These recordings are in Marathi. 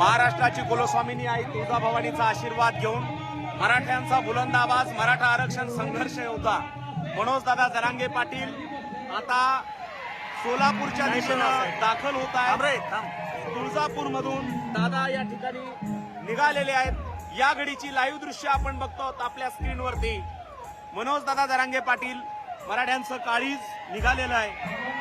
कुलस्वामिनी आई तुळजाभवानीचा आशीर्वाद घेऊन मराठ्यांचा बुलंद आवाज मराठा आरक्षण संघर्ष योद्धा मनोज दादा जरांगे पाटील आता सोलापूरच्या दिशेनं दाखल होत आहेत. तुळजापूर मधून दादा या ठिकाणी निघालेले आहेत. या घडीची लाईव्ह दृश्य आपण बघतो आहोत आपल्या स्क्रीनवरती. मनोज दादा जरांगे पाटील मराठ्यांचं काळीज निघालेलं आहे.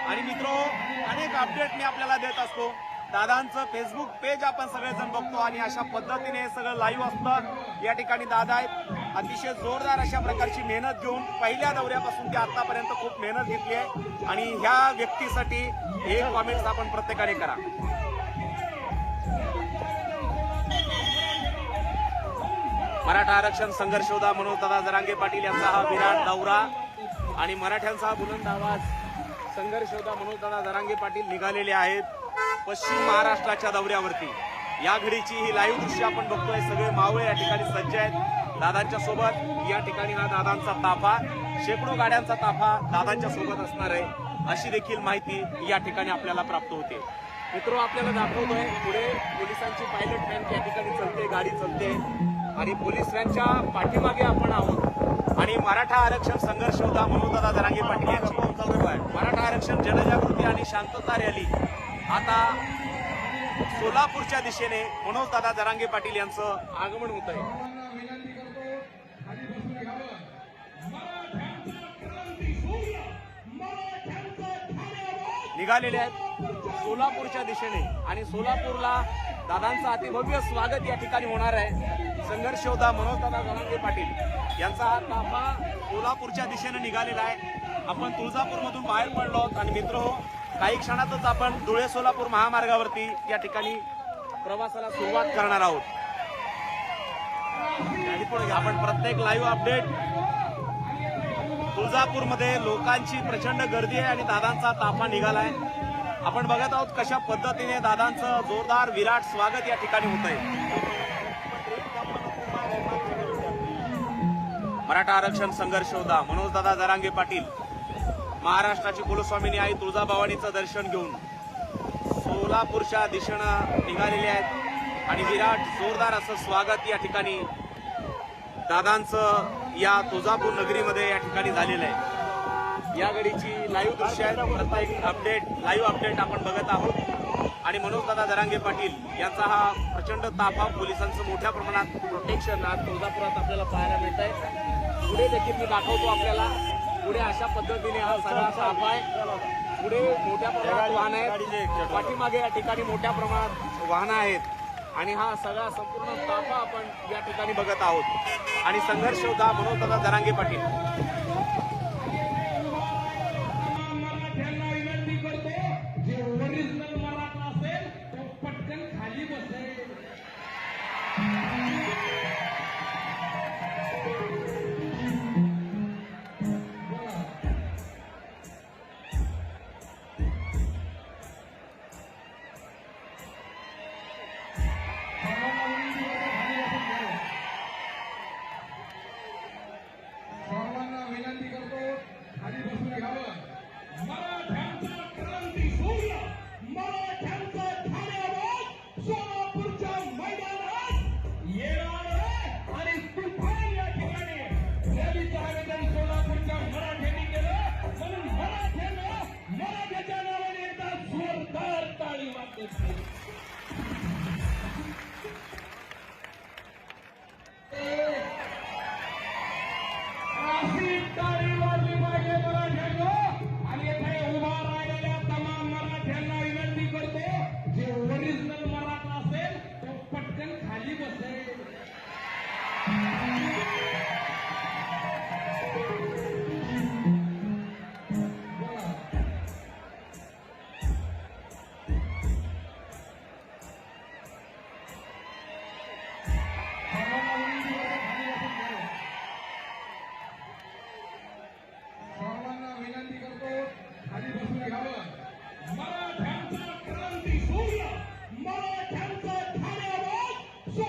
आणि मित्रो अनेक अपडेट मी आपल्याला देत असतो. दादांचं फेसबुक पेज आपण सगळेजण बघतो आणि अशा पद्धतीने हे सगळं लाईव्ह असतं. या ठिकाणी दादा आहेत. अतिशय जोरदार अशा प्रकारची मेहनत घेऊन पहिल्या दौऱ्यापासून ते आतापर्यंत खूप मेहनत घेतली आहे. आणि ह्या व्यक्तीसाठी हे कॉमेंट्स आपण प्रत्येकाने करा. मराठा आरक्षण संघर्ष होता मनोज दादा जरांगे पाटील यांचा हा विराट दौरा. आणि मराठ्यांचा हा बुलंद आवाज. संघर्ष होता मनोज दादा दरांगे पाटील निघालेले आहेत पश्चिम महाराष्ट्राच्या दौऱ्यावरती. या घडीची ही लाईव्ह दृश्य आपण बघतोय. सगळे मावळे या ठिकाणी सज्ज आहेत. दादांच्या सोबत या ठिकाणी हा दादांचा ताफा. शेकडो गाड्यांचा ताफा दादांच्या सोबत असणार आहे. अशी देखील माहिती या ठिकाणी आपल्याला प्राप्त होते. मित्र आपल्याला दाखवतोय पुढे पोलिसांची पायलट व्हॅन त्या ठिकाणी चलते गाडी चलते. आणि पोलीस व्हॅनच्या पाठीमागे आपण आहोत. आणि मराठा आरक्षण संघर्ष होता दादा जरांगे पाटील यांची. मराठा जनजागृती आणि शांतता रॅली. आता सोलापूरच्या दिशेने मनोजदादा जरांगे पाटील यांचं आगमन होत आहे निघालेले आहेत सोलापूरच्या दिशेने आणि सोलापूरला दादांचं अतिभव्य स्वागत या ठिकाणी होणार आहे. संघर्ष होता मनोजदादा जरांगे पाटील. यांचा हा ताफा सोलापूरच्या दिशेने निघालेला आहे. आपण तुळजापूरमधून बाहेर पडलो आहोत आणि मित्र हो काही क्षणातच आपण धुळे सोलापूर महामार्गावरती या ठिकाणी प्रवासाला सुरुवात करणार आहोत. आपण प्रत्येक लाईव्ह अपडेट तुळजापूरमध्ये लोकांची प्रचंड गर्दी आहे आणि दादांचा ताफा निघालाय. आपण बघत आहोत कशा पद्धतीने दादांचं जोरदार विराट स्वागत या ठिकाणी होत आहे मराठा आरक्षण संघर्ष होता. मनोज दादा जरांगे पाटील. महाराष्ट्राची कुलस्वामिनी आई तुळजाभवानीचं दर्शन घेऊन सोलापूरच्या दिशेनं निघालेले आहेत. आणि विराट जोरदार असं स्वागत या ठिकाणी दादांचं या तुळजापूर नगरीमध्ये या ठिकाणी झालेलं आहे. या घडीची लाईव्ह दृश्य आहेत. प्रत्येक अपडेट लाईव्ह अपडेट आपण बघत आहोत. आणि मनोज दादा दरांगे पाटील यांचा हा प्रचंड ताफा पोलिसांचं मोठ्या प्रमाणात प्रोटेक्शन आज तुळजापुरात आपल्याला पाहायला मिळत आहे पुढे देखील मी दाखवतो आपल्याला. पुढे अशा पद्धतीने हा सगळा साफ आहे. पुढे मोठ्या प्रमाणात वाहन आहेत. पाठीमागे या ठिकाणी मोठ्या प्रमाणात वाहनं आहेत. आणि हा सगळा संपूर्ण ताफा आपण या ठिकाणी बघत आहोत. आणि संघर्ष होता मनोज जरांगे पाटील. Brasil, Taiwan! মনে খেলতে খেলে